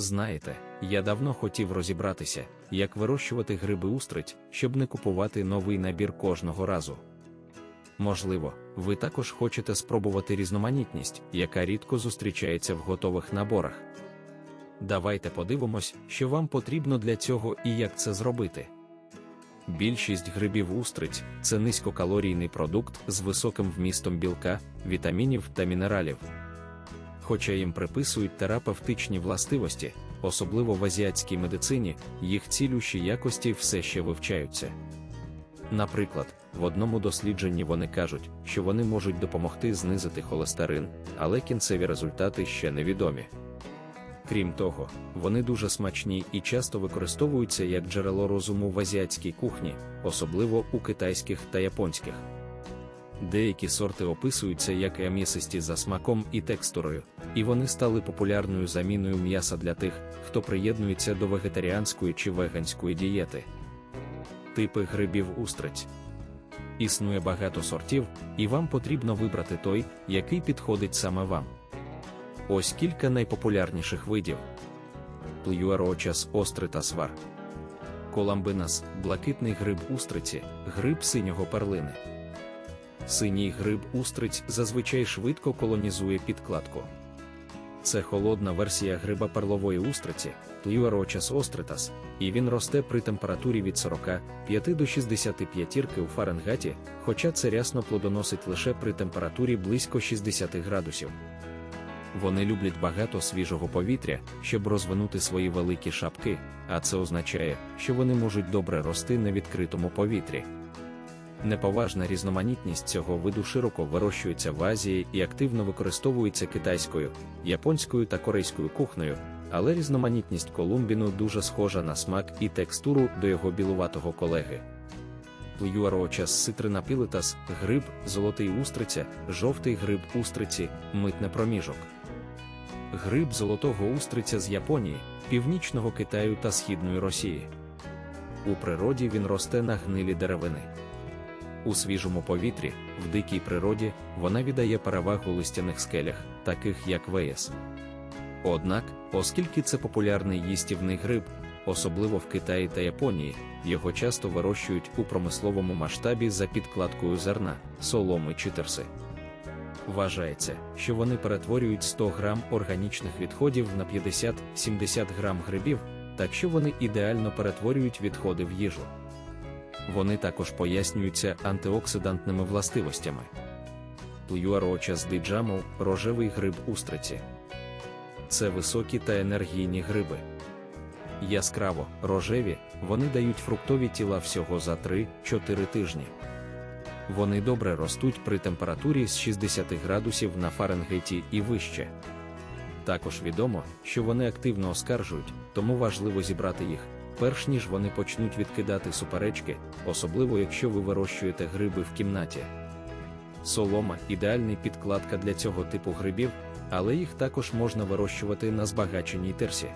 Знаєте, я давно хотів розібратися, як вирощувати гриби устрить, щоб не купувати новий набір кожного разу. Можливо, ви також хочете спробувати різноманітність, яка рідко зустрічається в готових наборах. Давайте подивимось, що вам потрібно для цього і як це зробити. Більшість грибів устриць це низькокалорійний продукт з високим вмістом білка, вітамінів та мінералів. Хоча їм приписують терапевтичні властивості, особливо в азіатській медицині, їх цілющі якості все ще вивчаються. Наприклад, в одному дослідженні вони кажуть, що вони можуть допомогти знизити холестерин, але кінцеві результати ще невідомі. Крім того, вони дуже смачні і часто використовуються як джерело розуму в азіатській кухні, особливо у китайських та японських. Деякі сорти описуються як ем'ясисті за смаком і текстурою, і вони стали популярною заміною м'яса для тих, хто приєднується до вегетаріанської чи веганської дієти. Типи грибів устриць. Існує багато сортів, і вам потрібно вибрати той, який підходить саме вам. Ось кілька найпопулярніших видів: Плюарочас острий та свар. Коламбинас блакитний гриб устриці, гриб синього перлини. Синій гриб устриць зазвичай швидко колонізує підкладку. Це холодна версія гриба перлової устриці, Плюарочас остритас, і він росте при температурі від 45 до 65 у Фаренгейті, хоча це рясно плодоносить лише при температурі близько 60 градусів. Вони люблять багато свіжого повітря, щоб розвинути свої великі шапки, а це означає, що вони можуть добре рости на відкритому повітрі. Неповажна різноманітність цього виду широко вирощується в Азії і активно використовується китайською, японською та корейською кухнею, але різноманітність колумбіну дуже схожа на смак і текстуру до його білуватого колеги. Плюарочас ситринапілитас, гриб, золотий устриця, жовтий гриб устриці, митне проміжок. Гриб золотого устриця з Японії, Північного Китаю та Східної Росії. У природі він росте на гнилі деревини. У свіжому повітрі, в дикій природі, вона віддає перевагу листяних скелях, таких як Веєс. Однак, оскільки це популярний їстівний гриб, особливо в Китаї та Японії, його часто вирощують у промисловому масштабі за підкладкою зерна, соломи чи терси. Вважається, що вони перетворюють 100 грам органічних відходів на 50-70 грам грибів, так що вони ідеально перетворюють відходи в їжу. Вони також пояснюються антиоксидантними властивостями. Плюарочас диджаму рожевий гриб устриці. Це високі та енергійні гриби. Яскраво, рожеві, вони дають фруктові тіла всього за 3-4 тижні. Вони добре ростуть при температурі з 60 градусів на Фаренгейті і вище. Також відомо, що вони активно оскаржують, тому важливо зібрати їх, перш ніж вони почнуть відкидати суперечки, особливо якщо ви вирощуєте гриби в кімнаті. Солома ідеальний підкладка для цього типу грибів, але їх також можна вирощувати на збагаченій терсі.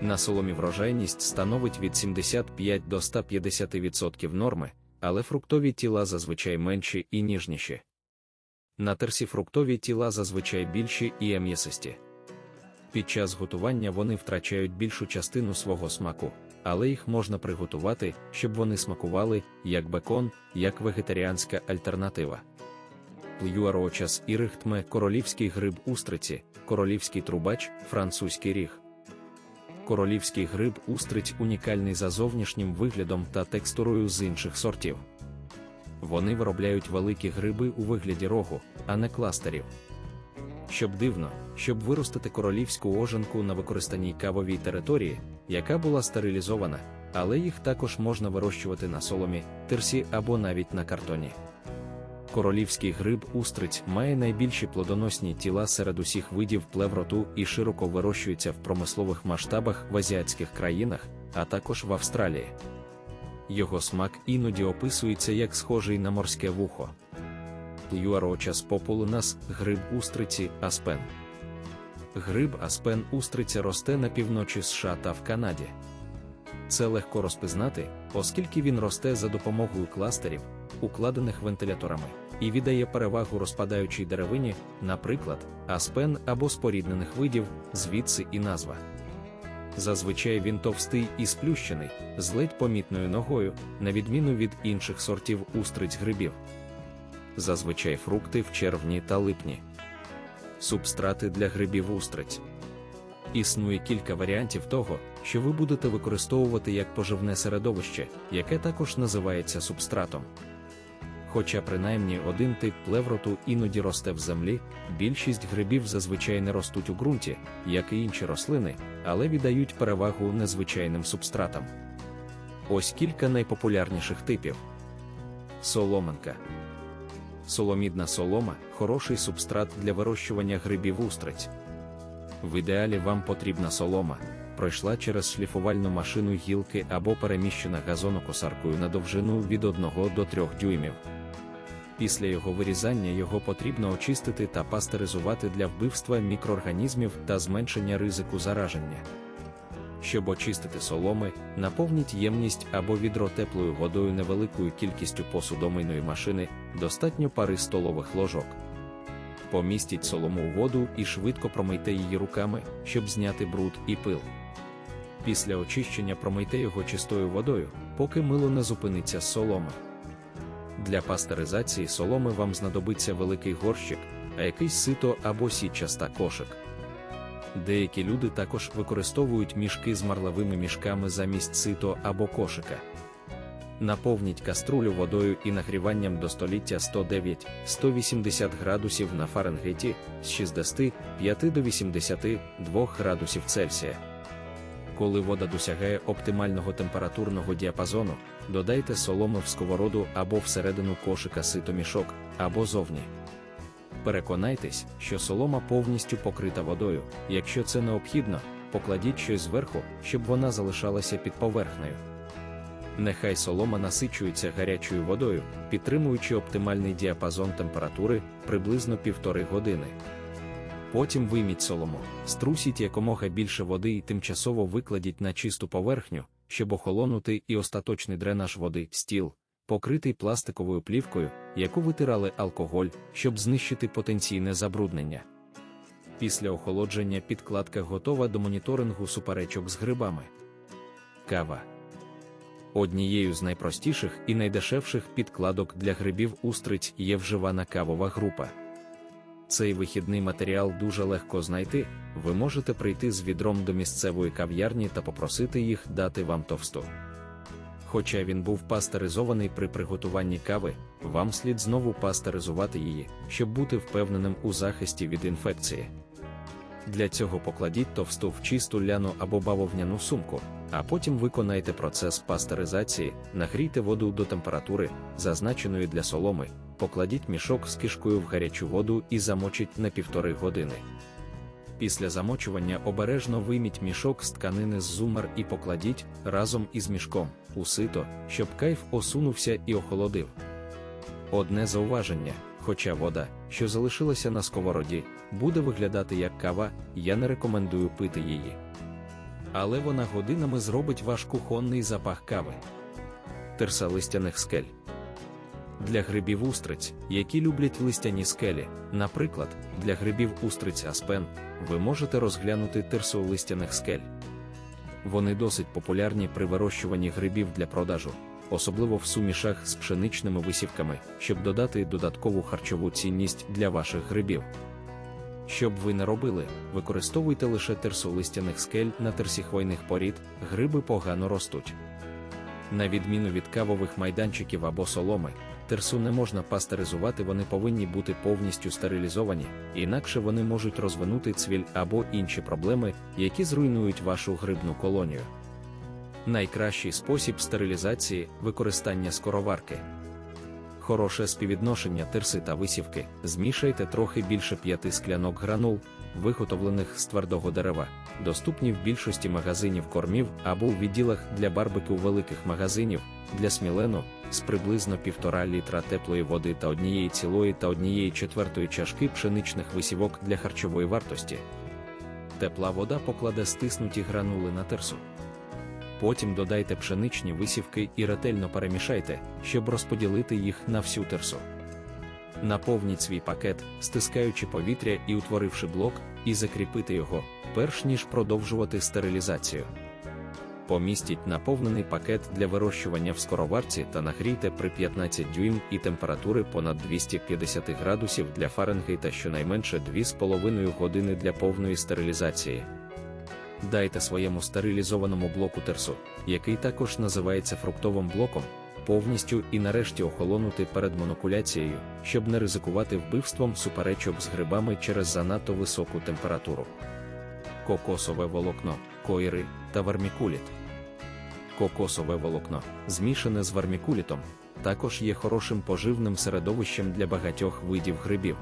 На соломі врожайність становить від 75 до 150% норми, але фруктові тіла зазвичай менші і ніжніші. На терсі фруктові тіла зазвичай більші і ем'ясисті. Під час готування вони втрачають більшу частину свого смаку, але їх можна приготувати, щоб вони смакували як бекон, як вегетаріанська альтернатива. Плюарочас і рихтме королівський гриб устриці, королівський трубач, французький ріг. Королівський гриб устриць унікальний за зовнішнім виглядом та текстурою з інших сортів. Вони виробляють великі гриби у вигляді рогу, а не кластерів. Щоб дивно, щоб виростити королівську оженку на використаній кавовій території, яка була стерилізована, але їх також можна вирощувати на соломі, тирсі або навіть на картоні. Королівський гриб устриць має найбільші плодоносні тіла серед усіх видів плевроту і широко вирощується в промислових масштабах в азіатських країнах, а також в Австралії. Його смак іноді описується як схожий на морське вухо. Плюарочас популинас гриб устриці аспен. Гриб аспен устриця росте на півночі США та в Канаді. Це легко розпізнати, оскільки він росте за допомогою кластерів, укладених вентиляторами, і віддає перевагу розпадаючій деревині, наприклад, аспен або споріднених видів, звідси і назва. Зазвичай він товстий і сплющений, з ледь помітною ногою, на відміну від інших сортів устриць грибів. Зазвичай фрукти в червні та липні. Субстрати для грибів устриць. Існує кілька варіантів того, що ви будете використовувати як поживне середовище, яке також називається субстратом. Хоча принаймні один тип плевроту іноді росте в землі, більшість грибів зазвичай не ростуть у ґрунті, як і інші рослини, але віддають перевагу незвичайним субстратам. Ось кілька найпопулярніших типів: соломинка. Соломідна солома хороший субстрат для вирощування грибів устриць. В ідеалі вам потрібна солома, пройшла через шліфувальну машину гілки або переміщена газонокосаркою на довжину від 1 до 3 дюймів. Після його вирізання його потрібно очистити та пастеризувати для вбивства мікроорганізмів та зменшення ризику зараження. Щоб очистити соломи, наповніть ємність або відро теплою водою невеликою кількістю посудомийної машини, достатньо пари столових ложок. Помістіть солому у воду і швидко промийте її руками, щоб зняти бруд і пил. Після очищення промийте його чистою водою, поки мило не зупиниться з соломи. Для пастеризації соломи вам знадобиться великий горщик, а якийсь сито або сітчаста кошик. Деякі люди також використовують мішки з марлевими мішками замість сито або кошика. Наповніть каструлю водою і нагріванням до століття 109-180 градусів на Фаренгейті з 65 до 82 градусів Цельсія. Коли вода досягає оптимального температурного діапазону, додайте солому в сковороду або всередину кошика ситомішок, або зовні. Переконайтесь, що солома повністю покрита водою. Якщо це необхідно, покладіть щось зверху, щоб вона залишалася під поверхнею. Нехай солома насичується гарячою водою, підтримуючи оптимальний діапазон температури приблизно півтори години. Потім вийміть солому, струсіть якомога більше води і тимчасово викладіть на чисту поверхню, щоб охолонути і остаточний дренаж води, стіл, покритий пластиковою плівкою, яку витирали алкоголь, щоб знищити потенційне забруднення. Після охолодження підкладка готова до моніторингу суперечок з грибами. Кава. Однією з найпростіших і найдешевших підкладок для грибів устриць є вживана кавова група. Цей вихідний матеріал дуже легко знайти, ви можете прийти з відром до місцевої кав'ярні та попросити їх дати вам товсту. Хоча він був пастеризований при приготуванні кави, вам слід знову пастеризувати її, щоб бути впевненим у захисті від інфекції. Для цього покладіть товсту в чисту ляну або бавовняну сумку, а потім виконайте процес пастеризації, нагрійте воду до температури, зазначеної для соломи, покладіть мішок з кишкою в гарячу воду і замочіть на півтори години. Після замочування обережно вийміть мішок з тканини з зумер і покладіть разом із мішком у сито, щоб кайф осунувся і охолодив. Одне зауваження, хоча вода, що залишилася на сковороді, буде виглядати як кава, я не рекомендую пити її. Але вона годинами зробить ваш кухонний запах кави. Терса листяних скель. Для грибів устриць, які люблять листяні скелі, наприклад, для грибів устриць Аспен, ви можете розглянути тирсу листяних скель. Вони досить популярні при вирощуванні грибів для продажу, особливо в сумішах з пшеничними висівками, щоб додати додаткову харчову цінність для ваших грибів. Щоб ви не робили, використовуйте лише терсу листяних скель на терсі хвойних порід, гриби погано ростуть. На відміну від кавових майданчиків або соломи, терсу не можна пастеризувати, вони повинні бути повністю стерилізовані, інакше вони можуть розвинути цвіль або інші проблеми, які зруйнують вашу грибну колонію. Найкращий спосіб стерилізації використання скороварки. Хороше співвідношення терси та висівки. Змішайте трохи більше п'яти склянок гранул, виготовлених з твердого дерева, доступні в більшості магазинів кормів або у відділах для барбекю великих магазинів, для смілену, з приблизно півтора літра теплої води та однієї цілої та однієї четвертої чашки пшеничних висівок для харчової вартості. Тепла вода покладе стиснуті гранули на терсу. Потім додайте пшеничні висівки і ретельно перемішайте, щоб розподілити їх на всю терсу. Наповніть свій пакет, стискаючи повітря і утворивши блок, і закріпити його, перш ніж продовжувати стерилізацію. Помістіть наповнений пакет для вирощування в скороварці та нагрійте при 15 дюйм і температури понад 250 градусів для Фаренгейта щонайменше 2,5 години для повної стерилізації. Дайте своєму стерилізованому блоку терсу, який також називається фруктовим блоком, повністю і нарешті охолонути перед монокуляцією, щоб не ризикувати вбивством суперечок з грибами через занадто високу температуру. Кокосове волокно, койри та вермікуліт. Кокосове волокно, змішане з вермікулітом, також є хорошим поживним середовищем для багатьох видів грибів.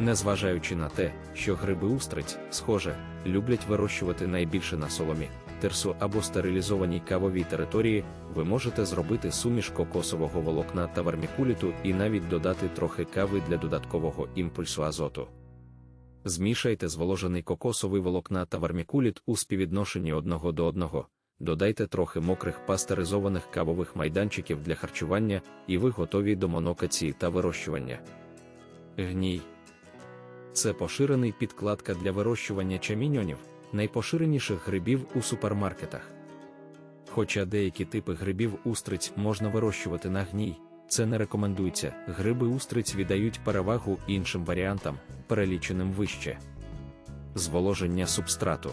Незважаючи на те, що гриби устриць, схоже, люблять вирощувати найбільше на соломі, терсу або стерилізованій кавовій території, ви можете зробити суміш кокосового волокна та вермікуліту і навіть додати трохи кави для додаткового імпульсу азоту. Змішайте зволожений кокосовий волокна та вермікуліт у співвідношенні одного до одного, додайте трохи мокрих пастеризованих кавових майданчиків для харчування, і ви готові до монокації та вирощування. Гній це поширений підкладка для вирощування чаміньонів, найпоширеніших грибів у супермаркетах. Хоча деякі типи грибів устриць можна вирощувати на гній, це не рекомендується. Гриби устриць віддають перевагу іншим варіантам, переліченим вище. Зволоження субстрату.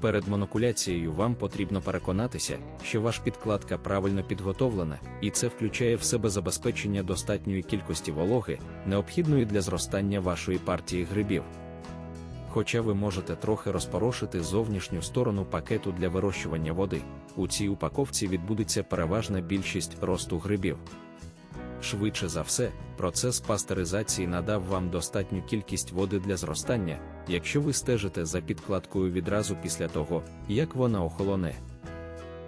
Перед монокуляцією вам потрібно переконатися, що ваш підкладка правильно підготовлена, і це включає в себе забезпечення достатньої кількості вологи, необхідної для зростання вашої партії грибів. Хоча ви можете трохи розпорошити зовнішню сторону пакету для вирощування води, у цій упаковці відбудеться переважна більшість росту грибів. Швидше за все, процес пастеризації надав вам достатню кількість води для зростання, якщо ви стежите за підкладкою відразу після того, як вона охолоне.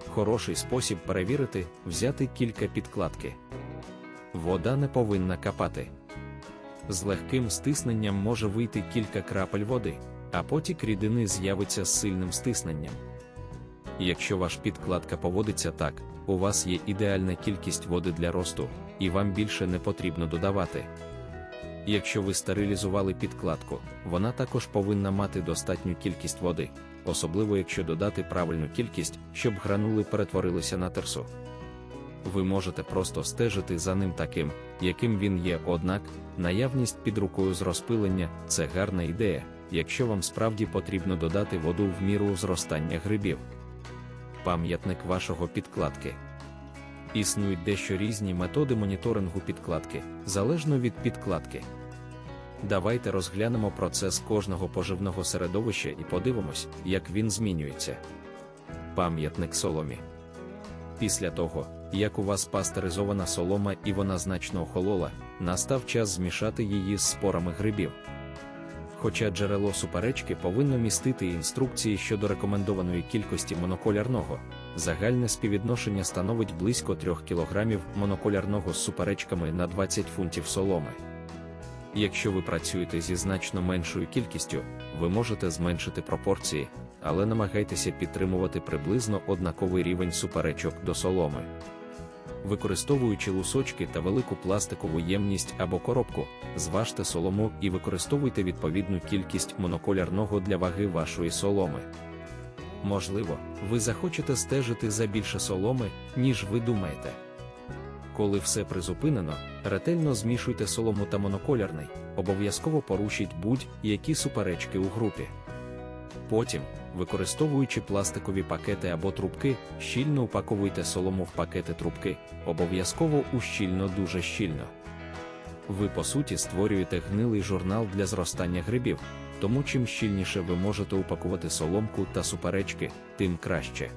Хороший спосіб перевірити взяти кілька підкладки. Вода не повинна капати. З легким стисненням може вийти кілька крапель води, а потік рідини з'явиться з сильним стисненням. Якщо ваш підкладка поводиться так, у вас є ідеальна кількість води для росту, і вам більше не потрібно додавати. Якщо ви стерилізували підкладку, вона також повинна мати достатню кількість води, особливо якщо додати правильну кількість, щоб гранули перетворилися на терсу. Ви можете просто стежити за ним таким, яким він є, однак наявність під рукою з розпилення це гарна ідея, якщо вам справді потрібно додати воду в міру зростання грибів. Пам'ятник вашого підкладки. Існують дещо різні методи моніторингу підкладки, залежно від підкладки. Давайте розглянемо процес кожного поживного середовища і подивимось, як він змінюється. Пам'ятник соломі. Після того, як у вас пастеризована солома і вона значно охолола, настав час змішати її з спорами грибів. Хоча джерело суперечки повинно містити інструкції щодо рекомендованої кількості моноколярного, загальне співвідношення становить близько 3 кг моноколярного з суперечками на 20 фунтів соломи. Якщо ви працюєте зі значно меншою кількістю, ви можете зменшити пропорції, але намагайтеся підтримувати приблизно однаковий рівень суперечок до соломи. Використовуючи лусочки та велику пластикову ємність або коробку, зважте солому і використовуйте відповідну кількість моноколярного для ваги вашої соломи. Можливо, ви захочете стежити за більше соломи, ніж ви думаєте. Коли все призупинено, ретельно змішуйте солому та моноколярний, обов'язково порушіть будь-які суперечки у групі. Потім, використовуючи пластикові пакети або трубки, щільно упаковуйте солому в пакети трубки, обов'язково ущільно дуже щільно. Ви, по суті, створюєте гнилий журнал для зростання грибів, тому чим щільніше ви можете упакувати соломку та суперечки, тим краще.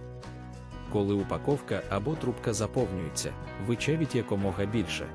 Коли упаковка або трубка заповнюється, вичавіть якомога більше.